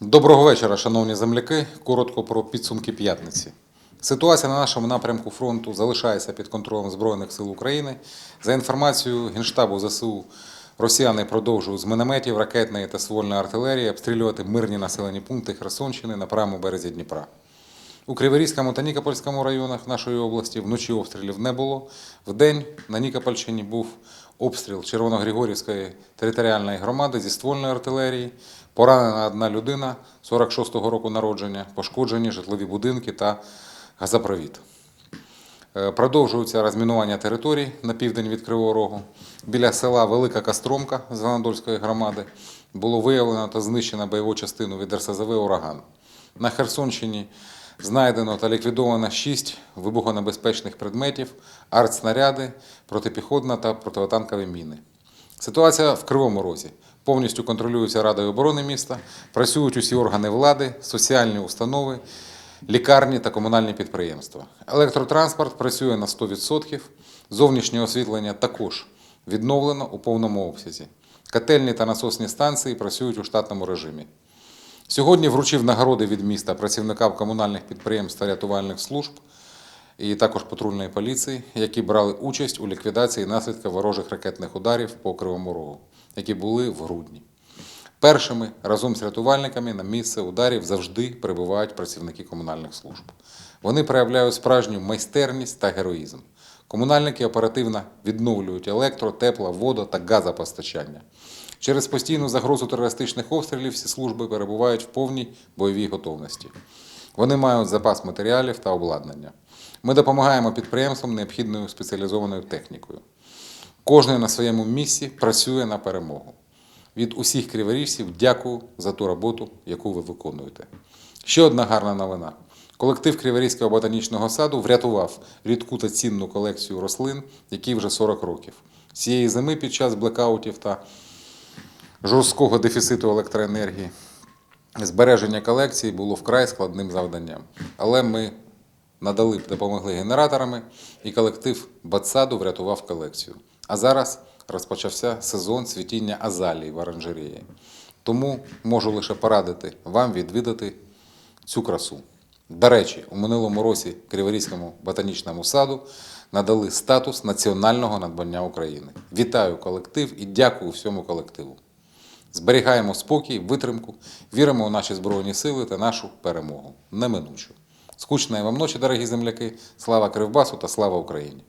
Доброго вечора, шановні земляки. Коротко про підсумки п'ятниці. Ситуація на нашому напрямку фронту залишається під контролем Збройних сил України. За інформацією Генштабу ЗСУ, росіяни продовжують з мінометів, ракетної та ствольної артилерії обстрілювати мирні населені пункти Херсонщини на правому березі Дніпра. У Криворізькому та Нікопольському районах нашої області вночі обстрілів не було. Вдень на Нікопольщині був обстріл Червоногригорівської територіальної громади зі ствольної артилерії. Поранена одна людина 46-го року народження, пошкоджені житлові будинки та газопровід. Е, Продовжується розмінування територій на південь від Кривого Рогу. Біля села Велика Костромка з Анадольської громади було виявлено та знищено бойову частину від РСЗВ «Ураган». На Херсонщині знайдено та ліквідовано шість вибухонебезпечних предметів, артснаряди, протипіхотна та противотанкові міни. Ситуація в Кривому Розі повністю контролюється Радою оборони міста, працюють усі органи влади, соціальні установи, лікарні та комунальні підприємства. Електротранспорт працює на 100%, зовнішнє освітлення також відновлено у повному обсязі. Котельні та насосні станції працюють у штатному режимі. Сьогодні вручив нагороди від міста працівникам комунальних підприємств та рятувальних служб і також патрульної поліції, які брали участь у ліквідації наслідків ворожих ракетних ударів по Кривому Рогу, які були в грудні. Першими разом з рятувальниками на місце ударів завжди прибувають працівники комунальних служб. Вони проявляють справжню майстерність та героїзм. Комунальники оперативно відновлюють електро, тепло, водо та газопостачання. Через постійну загрозу терористичних обстрілів всі служби перебувають в повній бойовій готовності. Вони мають запас матеріалів та обладнання. Ми допомагаємо підприємствам необхідною спеціалізованою технікою. Кожен на своєму місці працює на перемогу. Від усіх криворіжців дякую за ту роботу, яку ви виконуєте. Ще одна гарна новина. Колектив Криворізького ботанічного саду врятував рідку та цінну колекцію рослин, які вже 40 років. Цієї зими під час блекаутів та жорсткого дефіциту електроенергії збереження колекції було вкрай складним завданням. Але ми надали, допомогли генераторами, і колектив Батсаду врятував колекцію. А зараз розпочався сезон цвітіння азалії в оранжереї. Тому можу лише порадити вам відвідати цю красу. До речі, у минулому році Криворізькому ботанічному саду надали статус національного надбання України. Вітаю колектив і дякую всьому колективу. Зберігаємо спокій, витримку, віримо у наші Збройні сили та нашу перемогу. Неминучу. Скучної вам ночі, дорогі земляки. Слава Кривбасу та слава Україні!